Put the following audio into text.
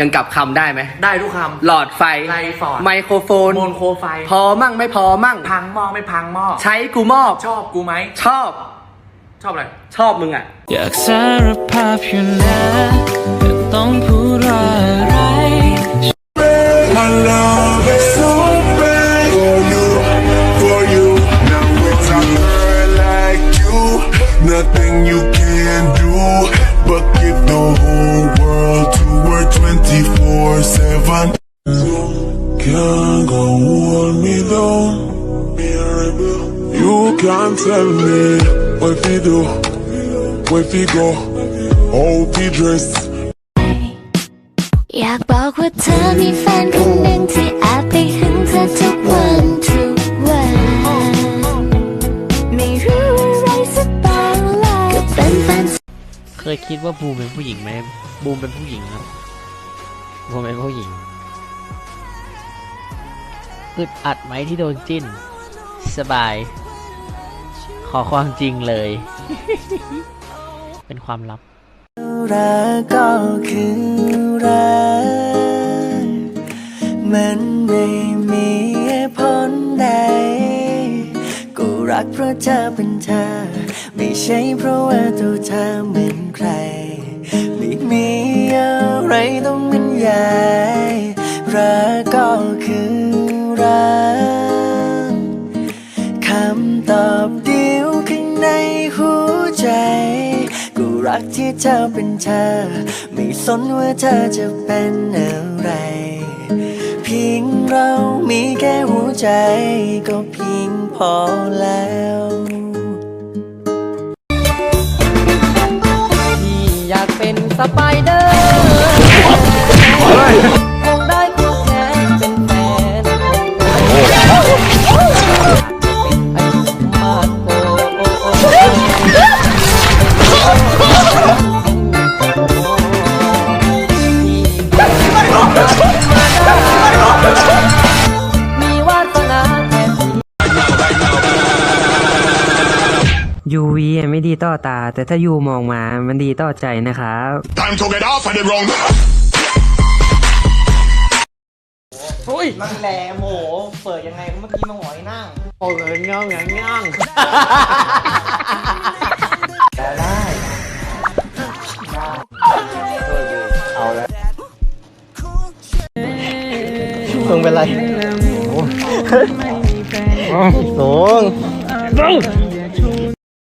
ยังกลับคำได้ไหม ได้ทุกคหลอดไฟไลฟอร์ด ไมโครโฟนำโมนโคไฟ พอมั่งไม่พอมั่ง พังหม้อไม่พังหม้อใช้กูมอบ ชอบกูไหม ชอบ ชอบอะไร ชอบมึงอะ อยากสารภาพอยู่นะแต่ต้องพูดว่าอะไร My love is so bad for you, for you. Now with a girl like you, nothing you can do Can't go on me down. You can't tell me what we do, where we go, how we dress. อยากบอกว่าเธอมีแฟนคนหนึ่งที่แอบไปหึงเธอทุกวันทุกวันไม่รู้อะไรสักบางเลยก็เป็นแฟนเคยคิดว่าบูมเป็นผู้หญิงไหมบูมเป็นผู้หญิงครับบูมเป็นผู้หญิง อึดอัดไหมที่โดนจิ้น สบาย ขอความจริงเลย เป็นความลับ รักก็คือรัก มันไม่มีผลใด กูรักเพราะเธอเป็นเธอ ไม่ใช่เพราะว่าตัวเธอเหมือนใคร ไม่มีอะไรต้องบรรยายรั ก็คือรักคำตอบเดียวข้างในหัวใจกูรักที่เธอเป็นเธอ ไม่สนว่าเธอจะเป็นอะไร เพียงเรามีแค่หัวใจ ก็เพียงพอแล้วพี่อยากเป็นสไปเดอร์ ยูวีไม่ดีต่อตา แต่ถ้ายูมองมามันดีต่อใจนะครับ Time to get off of the ground. มันแหลมโหเปิดยังไงเมื่อกี้มาหอยนั่งโอ้ยง่องง่องง่องมึงเป็นไรโอ้โห